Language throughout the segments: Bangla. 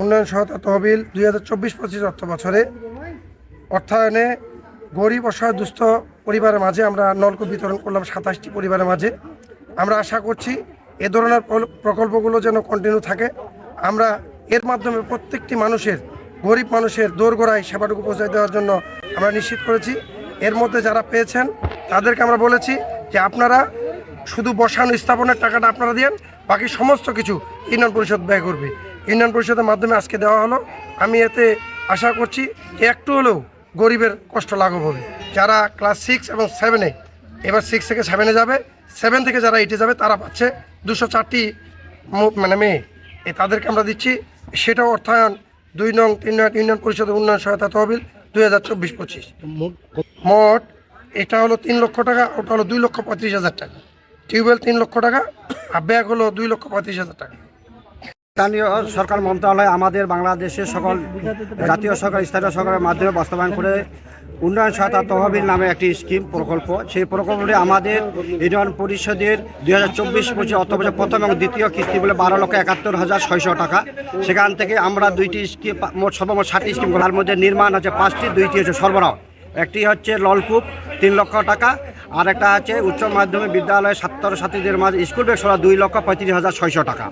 উন্নয়ন সহায়তা তহবিল দুই হাজার চব্বিশ পঁচিশ অর্থ বছরে। অর্থায়নে গরিব অসহায় দুস্থ পরিবারের মাঝে আমরা নলকূপ বিতরণ করলাম সাতাশটি পরিবারের মাঝে। আমরা আশা করছি এ ধরনের প্রকল্পগুলো যেন কন্টিনিউ থাকে। আমরা এর মাধ্যমে প্রত্যেকটি মানুষের, গরিব মানুষের দোরগোড়ায় সেবাটুকু পৌঁছে দেওয়ার জন্য আমরা নিশ্চিত করেছি। এর মধ্যে যারা পেয়েছেন, তাদেরকে আমরা বলেছি যে আপনারা শুধু বসানো স্থাপনের টাকাটা আপনারা দিয়েন বাকি সমস্ত কিছু ইউনিয়ন পরিষদ ব্যয় করবে। ইউনিয়ন পরিষদের মাধ্যমে আজকে দেওয়া হলো। আমি এতে আশা করছি যে একটু হলেও গরিবের কষ্ট লাঘব হবে। যারা ক্লাস সিক্স এবং সেভেনে এবার সিক্স থেকে সেভেনে যাবে সেভেন থেকে যারা এইটে যাবে তারা পাচ্ছে দুশো চারটি মানে মেয়ে। এ তাদেরকে আমরা দিচ্ছি। সেটাও অর্থায়ন দুই নং তিন নং ইউনিয়ন পরিষদের উন্নয়ন সহায়তা তহবিল দুই হাজার চব্বিশ পঁচিশ। মোট এটা হলো তিন লক্ষ টাকা ওটা হলো দুই লক্ষ পঁয়ত্রিশ হাজার টাকা। টিউবওয়েল তিন লক্ষ টাকা, আর ব্যাগ হলো দুই লক্ষ পঁয়ত্রিশ হাজার টাকা। স্থানীয় সরকার মন্ত্রণালয়, আমাদের বাংলাদেশের সকল জাতীয় সরকার, স্থানীয় সরকারের মাধ্যমে বাস্তবায়ন করে উন্নয়ন সহায়তা তহবিল নামে একটি স্কিম প্রকল্প। সেই প্রকল্পটি আমাদের ইউনিয়ন পরিষদের দুই হাজার চব্বিশ পঁচিশ অর্থ বছর প্রথম এবং দ্বিতীয় কিস্তি বলে বারো লক্ষ একাত্তর হাজার ছয়শো টাকা। সেখান থেকে আমরা দুইটি স্কিম, মোট সর্বমোট ষাটটি স্কিম, তার মধ্যে নির্মাণ হচ্ছে পাঁচটি, দুইটি হচ্ছে সরবরাহ। একটি হচ্ছে ললকূপ তিন লক্ষ টাকা। আর একটা আছে, উচ্চ মাধ্যমিক বিদ্যালয়ের ছাত্র ছাত্রীদের মাঝে স্কুল ব্যাগ সরা দুই লক্ষ পঁয়ত্রিশ হাজার ছয়শো টাকা।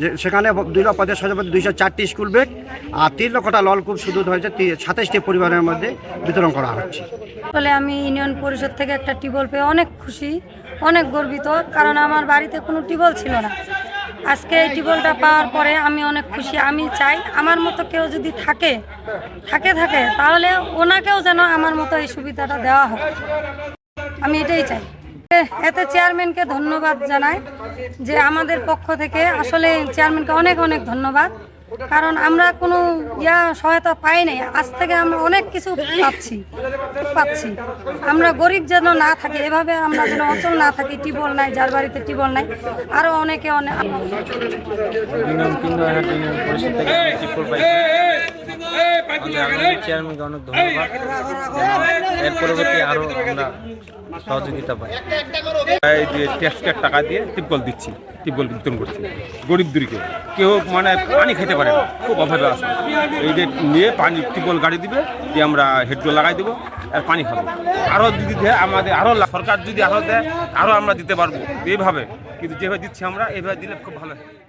যে সেখানে দুই লক্ষ পঁয়ত্রিশ হাজার দুইশো চারটি স্কুল ব্যাগ আর তিন লক্ষটা ললকূপ শুধু হয়েছে সাতাইশটি পরিবারের মধ্যে বিতরণ করা হচ্ছে। আসলে আমি ইউনিয়ন পরিষদ থেকে একটা টিউবওয়েল পেয়ে অনেক খুশি, অনেক গর্বিত, কারণ আমার বাড়িতে কোনো টিউবওয়েল ছিল না। আজকে এই টিউবওয়েলটা পাওয়ার পরে আমি অনেক খুশি, আমি চাই আমার মতো কেউ যদি থাকে থাকে থাকে, তাহলে ওনাকেও যেন আমার মতো এই সুবিধাটা দেওয়া হয় আমি এটাই চাই এতে চেয়ারম্যানকে ধন্যবাদ জানাই যে আমাদের পক্ষ থেকে আসলে চেয়ারম্যানকে অনেক অনেক ধন্যবাদ কারণ আমরা কোনো ইয়া সহায়তা পাই নাই আজ থেকে আমরা অনেক কিছু পাচ্ছি পাচ্ছি আমরা গরিব যেন না থাকি এভাবে আমরা যেন অচল না থাকি টিবল নাই যার বাড়িতে টিবল নাই আরও অনেকে অনেক চেয়ারম্যানকে অনেক ধন্যবাদ এর পরবর্তী আরও আমরা সহযোগিতা পাই। যে ট্যাক্সের টাকা দিয়ে টিপকল দিচ্ছি টিপকল বিতরণ করছি। গরিবদেরকে কেউ মানে পানি খেতে পারে না, খুব অভাবে আছে। এই যে নিয়ে পানি টিপকল গাড়ি দিবে, দিয়ে আমরা হেডগুলো লাগাই দেবো, আর পানি খাব। আরও যদি দেয়, আমাদের আরও সরকার যদি আরও দেয় আরও আমরা দিতে পারব। এইভাবে, কিন্তু যেভাবে দিচ্ছি আমরা, এইভাবে দিলে খুব ভালো হয়।